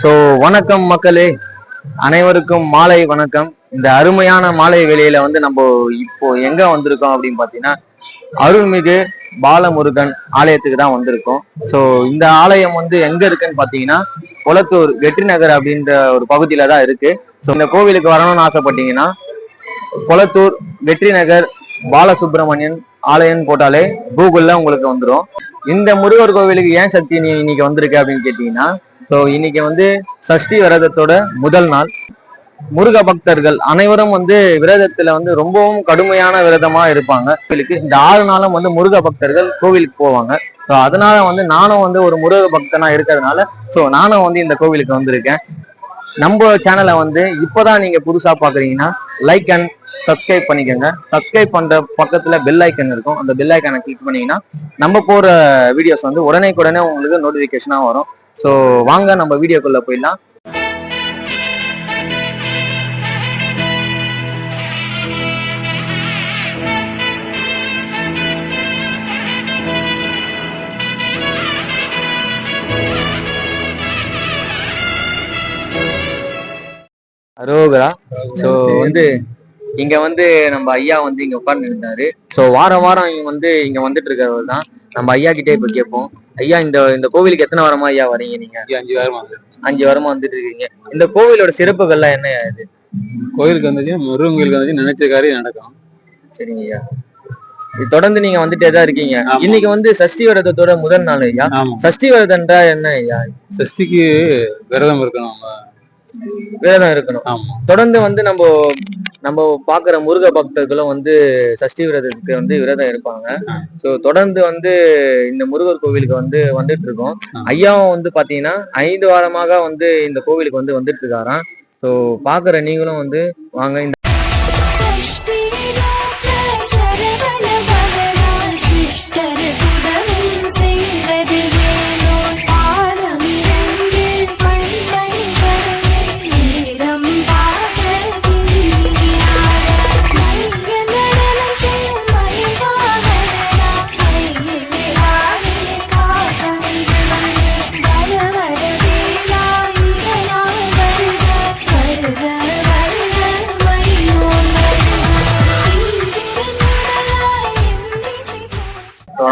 So வணக்கம் மக்களே. அனைவருக்கும் மாலை வணக்கம். இந்த அருமையான மாலை வேலையில வந்து நம்ம இப்போ எங்க வந்திருக்கோம் அப்படின்னு பார்த்தீங்கன்னா அருள்மிகு பாலமுருகன் ஆலயத்துக்கு தான் வந்திருக்கோம். ஸோ இந்த ஆலயம் வந்து எங்க இருக்குன்னு பார்த்தீங்கன்னா குளத்தூர் வெற்றி நகர் அப்படின்ற ஒரு பகுதியில தான் இருக்கு. ஸோ இந்த கோவிலுக்கு வரணும்னு ஆசைப்பட்டீங்கன்னா குளத்தூர் வெற்றி நகர் பாலசுப்ரமணியன் ஆலயம்னு போட்டாலே கூகுளில் உங்களுக்கு வந்துடும் இந்த முருகர் கோவிலுக்கு ஏன் சக்தி நீ இன்னைக்கு வந்திருக்க அப்படின்னு கேட்டீங்கன்னா ஸோ இன்னைக்கு வந்து சஷ்டி விரதத்தோட முதல் நாள். முருக பக்தர்கள் அனைவரும் வந்து விரதத்துல வந்து ரொம்பவும் கடுமையான விரதமா இருப்பாங்க. கோவிலுக்கு இந்த ஆறு நாளும் வந்து முருக பக்தர்கள் கோவிலுக்கு போவாங்க. ஸோ அதனால வந்து நானும் வந்து ஒரு முருக பக்தனா இருக்கிறதுனால ஸோ நானும் வந்து இந்த கோவிலுக்கு வந்திருக்கேன். நம்ம சேனலை வந்து இப்போதான் நீங்க புதுசா பாக்குறீங்கன்னா லைக் அண்ட் சப்ஸ்கிரைப் பண்ணிக்கோங்க. சப்ஸ்கிரைப் பண்ற பக்கத்துல பெல் ஐக்கன் இருக்கும். அந்த பெல் ஐக்கனை கிளிக் பண்ணீங்கன்னா நம்ம போற வீடியோஸ் வந்து உடனே உடனே உங்களுக்கு நோட்டிபிகேஷனா வரும். ஸோ வாங்க நம்ம வீடியோக்குள்ள போயிடலாம். அரோகரா ஸோ வந்து இங்க வந்து நம்ம ஐயா வந்து இங்க உட்கார்ந்து இருந்தாரு ஸோ வாரம் வாரம் இங்க வந்து இங்க வந்துட்டு இருக்கிறவர் தான் நம்ம ஐயா கிட்டே இப்ப கேட்போம். ஐயா இந்த இந்த கோவிலுக்கு எத்தனை வாரமா ஐயா வரீங்க நீங்க? அஞ்சு வாரமா. அஞ்சு வாரமா வந்துட்டு இருக்கீங்க. இந்த கோவிலோட சிறப்புகள்லாம் என்ன இது? கோயிலுக்கு வந்து முருகன் கோயிலுக்கு வந்து நினைச்ச காரியம் நடக்கும். சரிங்க ஐயா. தொடர்ந்து நீங்க வந்துட்டே தான் இருக்கீங்க. இன்னைக்கு வந்து சஷ்டி விரதத்தோட முதல் நாள் ஐயா. சஷ்டி விரதம்ன்றா என்ன ஐயா? சஷ்டிக்கு விரதம் இருக்கணும் விரதம் இருக்கணும் தொடர்ந்து வந்து நம்ம நம்ம பாக்குற முருக பக்தர்களும் வந்து சஷ்டி விரதத்துக்கு வந்து விரதம் இருப்பாங்க. சோ தொடர்ந்து வந்து இந்த முருகர் கோவிலுக்கு வந்து வந்துட்டு இருக்கோம். ஐயாவும் வந்து பாத்தீங்கன்னா ஐந்து வாரமாக வந்து இந்த கோவிலுக்கு வந்து வந்துட்டு இருக்காராம் சோ பாக்குற நீங்களும் வந்து வாங்க இந்த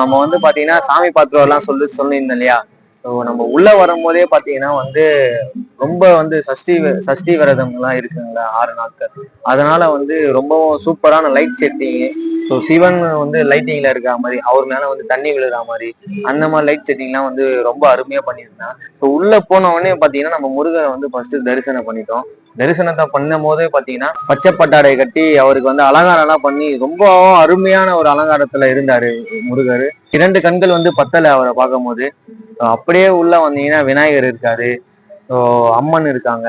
நம்ம வந்து பாத்தீங்கன்னா சாமி பாத்திரம் சொல்லி சொல்லியிருந்தோம் இல்லையா? ஸோ நம்ம உள்ள வரும்போதே பாத்தீங்கன்னா வந்து ரொம்ப வந்து சஷ்டி சஷ்டி விரதம் எல்லாம் இருக்குங்களா? ஆறு நாட்கள். அதனால வந்து ரொம்பவும் சூப்பரான லைட் செட்டிங் ஸோ சிவன் வந்து லைட்டிங்ல இருக்கிற மாதிரி அவர் மேல வந்து தண்ணி விழுற மாதிரி அந்த மாதிரி லைட் செட்டிங்லாம் வந்து ரொம்ப அருமையா பண்ணியிருந்தான். ஸோ உள்ள போன உடனே பாத்தீங்கன்னா நம்ம முருகரை வந்து ஃபர்ஸ்ட் தரிசனம் பண்ணிட்டோம். தரிசனத்தை பண்ணும் போதே பாத்தீங்கன்னா பச்சை பட்டாடை கட்டி அவருக்கு வந்து அலங்காரம் எல்லாம் பண்ணி ரொம்ப அருமையான ஒரு அலங்காரத்துல இருந்தாரு முருகர். இரண்டு கண்கள் வந்து பத்தல அவரை பார்க்கும்போது. போது அப்படியே உள்ள வந்தீங்கன்னா விநாயகர் இருக்காரு. அம்மன் இருக்காங்க.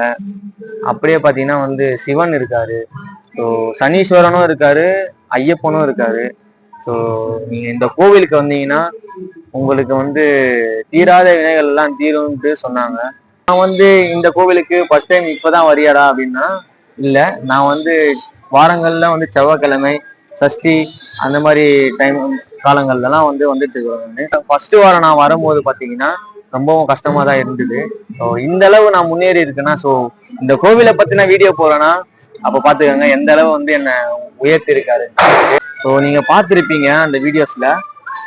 அப்படியே பாத்தீங்கன்னா வந்து சிவன் இருக்காரு. ஸோ சனீஸ்வரனும் இருக்காரு ஐயப்பனும் இருக்காரு. ஸோ நீங்க இந்த கோவிலுக்கு வந்தீங்கன்னா உங்களுக்கு வந்து தீராத வினைகள் எல்லாம் தீரும்ட்டு சொன்னாங்க. நான் வந்து இந்த கோவிலுக்கு ஃபர்ஸ்ட் டைம் இப்போதான் வரியாடா அப்படின்னா இல்லை நான் வந்து வாரங்கள்ல வந்து செவ்வாய்க்கிழமை சஷ்டி அந்த மாதிரி டைம் காலங்கள்லாம் வந்து வந்துட்டு இருக்கிறேன் ஃபர்ஸ்ட் வாரம் நான் வரும்போது பார்த்தீங்கன்னா ரொம்பவும் கஷ்டமா தான் இருந்தது. ஸோ இந்த அளவு நான் முன்னேறி இருக்கேன்னா ஸோ இந்த கோவிலை பத்தின வீடியோ போறேன்னா அப்ப பாத்துக்கோங்க எந்த அளவு வந்து என்ன உயர்த்தி இருக்காரு ஸோ நீங்க பார்த்துருப்பீங்க அந்த வீடியோஸ்ல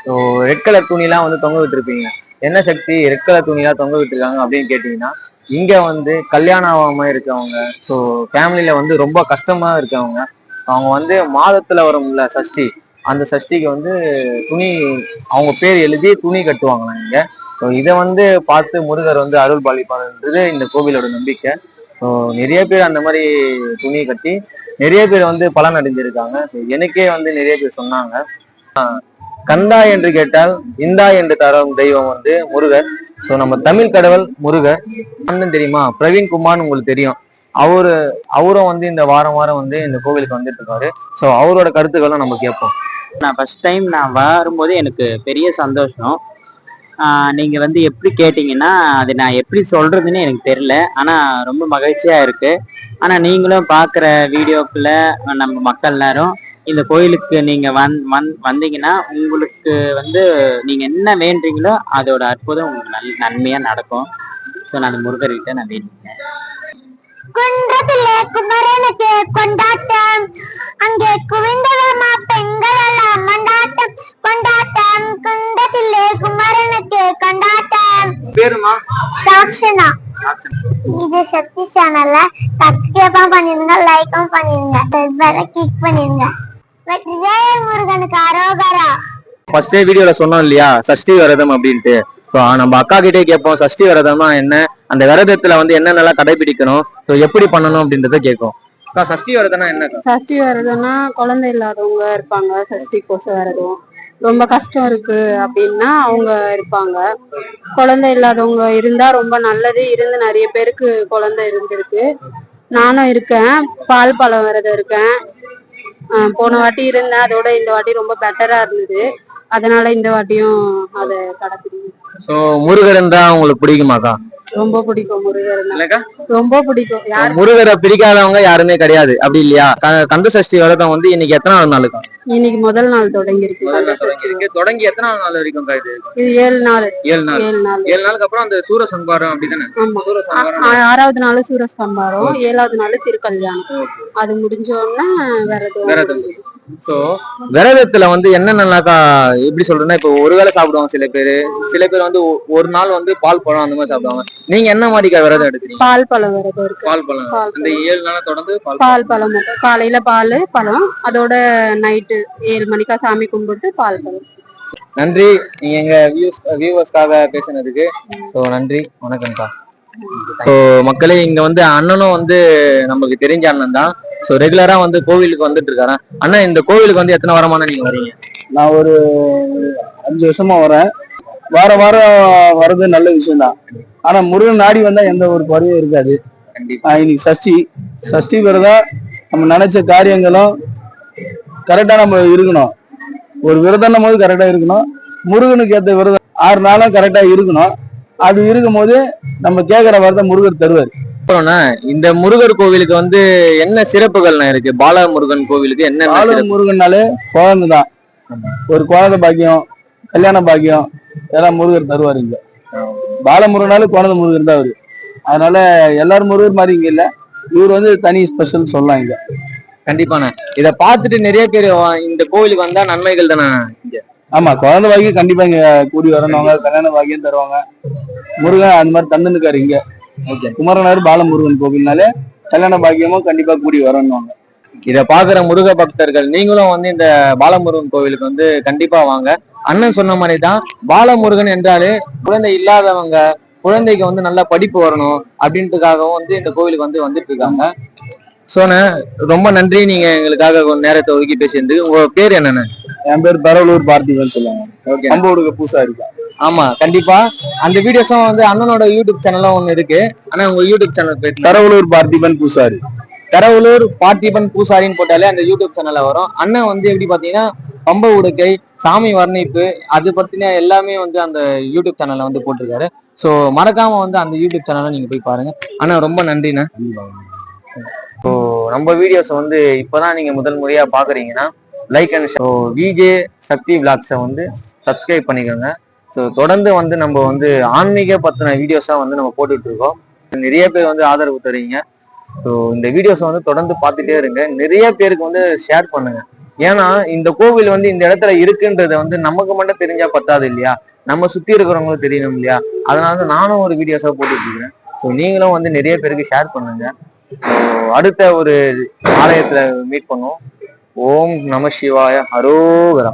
ஸோ ரெட் கலர் துணிலாம் வந்து தொங்க விட்டுருப்பீங்க. என்ன சக்தி ரெட் கலர் துணிலாம் தொங்க விட்டுருக்காங்க அப்படின்னு கேட்டீங்கன்னா இங்க வந்து கல்யாணம் ஆகாம இருக்கவங்க ஸோ ஃபேமிலியில வந்து ரொம்ப கஷ்டமா இருக்கவங்க அவங்க வந்து மாதத்துல வரும்ல சஷ்டி அந்த சஷ்டிக்கு வந்து துணி அவங்க பேர் எழுதி துணி கட்டுவாங்களாம் இங்க. ஸோ இதை வந்து பார்த்து முருகர் வந்து அருள் பாலிப்பாருன்றது இந்த கோவிலோட நம்பிக்கை. ஸோ நிறைய பேர் அந்த மாதிரி துணி கட்டி நிறைய பேர் வந்து பலன் அடைஞ்சிருக்காங்க. எனக்கே வந்து நிறைய பேர் சொன்னாங்க. கந்தா என்று கேட்டால் இந்தா என்று தரும் தெய்வம் வந்து முருகர். ஸோ நம்ம தமிழ் கடவுள் முருகர். அண்ணன் தெரியுமா? பிரவீன் குமார்னு உங்களுக்கு தெரியும். அவரு அவரும் வந்து இந்த வாரம் வாரம் வந்து இந்த கோவிலுக்கு வந்துட்டு இருக்காரு. ஸோ அவரோட கருத்துக்களும் நம்ம கேட்போம். நான் ஃபர்ஸ்ட் டைம் நான் வரும்போது எனக்கு பெரிய சந்தோஷம். நீங்கள் வந்து எப்படி கேட்டிங்கன்னா அது நான் எப்படி சொல்கிறதுன்னு எனக்கு தெரியல. ஆனால் ரொம்ப மகிழ்ச்சியாக இருக்குது ஆனால் நீங்களும் பார்க்குற வீடியோக்குள்ள நம்ம மக்கள் எல்லாரும் இந்த கோயிலுக்கு நீங்கள் வந் வந் வந்தீங்கன்னா உங்களுக்கு வந்து நீங்கள் என்ன வேண்டீங்களோ அதோட அற்புதம் உங்களுக்கு நல் நன்மையாக நடக்கும். ஸோ நான் முருகர்கிட்ட நான் வேண்டிக்கிறேன். குன்றத்திலே குமரனுக்கு கொண்டாட்டம். அங்கே குவிந்தவமா பெண்கள் எல்லாம் பேருமா சாக்ஷனா இது சக்தி சேனல்ல சப்ஸ்கிரைபும் பண்ணிருங்க லைக்கும் பண்ணிருங்க பெல் கிளிக் பண்ணிருங்க விஜய் முருகனுக்கு அரோகரா ஃபர்ஸ்டே வீடியோல சொன்னோம் இல்லையா சஷ்டி விரதம் அப்படின்ட்டு ஸோ நம்ம அக்கா கிட்டே கேட்போம் சஷ்டி விரதம்னா என்ன அந்த விரதத்துல வந்து என்னென்னலாம் கடைபிடிக்கணும் ஸோ எப்படி பண்ணணும் அப்படின்றத கேட்கும் அக்கா சஷ்டி விரதம்னா என்னக்கா சஷ்டி விரதம்னா குழந்தை இல்லாதவங்க இருப்பாங்க சஷ்டி கோச விரதம் ரொம்ப கஷ்டம் இருக்கு அப்படின்னா அவங்க இருப்பாங்க. குழந்தை இல்லாதவங்க இருந்தா ரொம்ப நல்லது. இருந்து நிறைய பேருக்கு குழந்தை இருந்திருக்கு. நானும் இருக்கேன். பால் பழம் விரதம் இருக்கேன். போன வாட்டி இருந்தேன். அதோட இந்த வாட்டி ரொம்ப பெட்டரா இருந்தது. அதனால இந்த வாட்டியும் அதை கடக்குது ஸோ முருகரன் தான் உங்களுக்கு பிடிக்குமாக்கா ரொம்ப பிடிக்கும் முருகர் ரொம்ப பிடிக்கும். யார் முருகரை பிடிக்காதவங்க யாருமே கிடையாது. அப்படி இல்லையா? கந்த சஷ்டி விரதம் வந்து இன்னைக்கு எத்தனாவது நாளுக்கா? இன்னைக்கு முதல் நாள் தொடங்கி இருக்கு தொடங்கி எத்தனாவது நாள் வரைக்கும் இது? ஏழு நாள். ஏழு நாள். ஏழு நாள். ஏழு நாளுக்கு அப்புறம் அந்த சூர சம்பாரம் அப்படிதானே சூர சம்பாரம் ஆறாவது நாள் சூரஸ்தம்பாரம் ஏழாவது நாள் திருக்கல்யாணம். அது முடிஞ்ச உடனே விரதம் விரதம் ஸோ விரதத்துல வந்து என்னென்னலாக்கா எப்படி சொல்றேன்னா இப்போ ஒரு வேளை சாப்பிடுவாங்க சில பேர். சில பேர் வந்து ஒரு நாள் வந்து பால் பழம் அந்த மாதிரி சாப்பிடுவாங்க. நீங்க என்ன மாதிரிக்கா விரதம் எடுக்கிறீங்க? பால் பழம் விரதம் இருக்கு. பால் பழம். அந்த ஏழு நாளா தொடர்ந்து பால் பால் பழம் மட்டும் காலையில பால் பழம். அதோட நைட்டு ஏழு மணிக்கா சாமி கும்பிட்டு பால் பழம். நன்றி. நீங்க எங்க வியூஸ் வியூவர்ஸ்க்காக பேசினதுக்கு. ஸோ நன்றி. வணக்கம்க்கா. ஸோ மக்களே இங்க வந்து அண்ணனும் வந்து நமக்கு தெரிஞ்ச அண்ணன் தான். ஸோ ரெகுலரா வந்து கோவிலுக்கு வந்துட்டு இருக்காரு? அண்ணா இந்த கோவிலுக்கு வந்து எத்தனை வாரமான நீங்க வரீங்க? நான் ஒரு அஞ்சு வருஷமா வரேன். வார வாரம் வர்றது நல்ல விஷயம் தான் ஆனா முருகன் நாடி வந்தா எந்த ஒரு குறையும் இருக்காது. இன்னைக்கு சஷ்டி. சஷ்டி விரதம் நம்ம நினைச்ச காரியங்களும் கரெக்டா நம்ம இருக்கணும். ஒரு விரதம் போது கரெக்டா இருக்கணும். முருகனுக்கு ஏத்த விரதம் ஆறு நாளும் கரெக்டா இருக்கணும். அது இருக்கும்போது நம்ம கேட்கிற வரத முருகர் தருவார். அப்புறம்ண்ணா இந்த முருகர் கோவிலுக்கு வந்து என்ன சிறப்புகள்னா இருக்கு? பால முருகன் கோவிலுக்கு என்னென்ன பால முருகன்னாலே குழந்தை தான் ஒரு குழந்தை பாக்கியம் கல்யாண பாக்கியம் இதெல்லாம் முருகர் தருவார் இங்க. பாலமுருகனாலே குழந்தை முருகர் தான் அவரு. அதனால எல்லாரும் முருகர் மாதிரி இங்க இல்ல. இவர் வந்து தனி ஸ்பெஷல் சொல்லலாம் இங்க. கண்டிப்பாண்ணா. இத பார்த்துட்டு நிறைய பேர் இந்த கோவிலுக்கு வந்தா நன்மைகள் தானே? இங்க ஆமா குழந்தை பாக்கியம் கண்டிப்பா இங்க கூடி வரணுங்க கல்யாண பாக்கியம் தருவாங்க. முருகன் அந்த மாதிரி தந்துருக்காரு இங்க. ஓகே குமரனார் பாலமுருகன் கோவில்னாலே கல்யாண பாக்கியமும் கண்டிப்பா கூடி வரணுவாங்க இத பாக்குற முருக பக்தர்கள் நீங்களும் வந்து இந்த பாலமுருகன் கோவிலுக்கு வந்து கண்டிப்பா வாங்க. அண்ணன் சொன்ன மாதிரி தான் பாலமுருகன் என்றாலே குழந்தை இல்லாதவங்க குழந்தைக்கு வந்து நல்ல படிப்பு வரணும் அப்படின்றதுக்காகவும் வந்து இந்த கோவிலுக்கு வந்து வந்துட்டு இருக்காங்க. சோண்ணே ரொம்ப நன்றி. நீங்க எங்களுக்காக நேரத்தை ஒதுக்கி பேசியிருந்து உங்க பேர் என்னண்ணே? என் பேர் பரவலூர் பார்த்திபன் சொல்லுவாங்க. ஓகே அம்போடுக்கு பூசா இருக்கா ஆமா கண்டிப்பா. அந்த வீடியோஸும் வந்து அண்ணனோட யூடியூப் சேனலும் ஒண்ணு இருக்கு. ஆனா உங்க யூடியூப் சேனல் பேர் பரவலூர் பார்த்திபன் பூசாரி. கடவுளூர் பார்த்திபன் பூசாரின்னு போட்டாலே அந்த யூடியூப் சேனல்ல வரும். அண்ணன் வந்து எப்படி பாத்தீங்கன்னா பம்ப உடுக்கை சாமி வர்ணிப்பு அது பத்தின எல்லாமே வந்து அந்த யூடியூப் சேனல்ல வந்து போட்டிருக்காரு. ஸோ மறக்காம வந்து அந்த யூடியூப் சேனலை நீங்க போய் பாருங்க. அண்ணா ரொம்ப நன்றிண்ணா. ஸோ நம்ம வீடியோஸ் வந்து இப்போதான் நீங்க முதல் முறையா பாக்குறீங்கன்னா like and so V J Sakthi விளாக்ஸை வந்து சப்ஸ்கிரைப் பண்ணிக்கோங்க. தொடர்ந்து வந்து நம்ம வந்து ஆன்மீக பத்தின வீடியோஸாக வந்து நம்ம போட்டுட்டு இருக்கோம் நிறைய பேர் வந்து ஆதரவு தருவீங்க. ஸோ இந்த வீடியோஸை வந்து தொடர்ந்து பார்த்துட்டே இருங்க. நிறைய பேருக்கு வந்து ஷேர் பண்ணுங்க. ஏன்னா இந்த கோவில் வந்து இந்த இடத்துல இருக்குன்றத வந்து நமக்கு மட்டும் தெரிஞ்சா பத்தாது இல்லையா? நம்ம சுத்தி இருக்கிறவங்களும் தெரியணும் இல்லையா? அதனால நானும் ஒரு வீடியோஸாக போட்டுட்டு இருக்கிறேன் ஸோ நீங்களும் வந்து நிறைய பேருக்கு ஷேர் பண்ணுங்க. ஸோ அடுத்த ஒரு ஆலயத்துல மீட் பண்ணுவோம். ஓம் நம சிவாய ஹரோகரா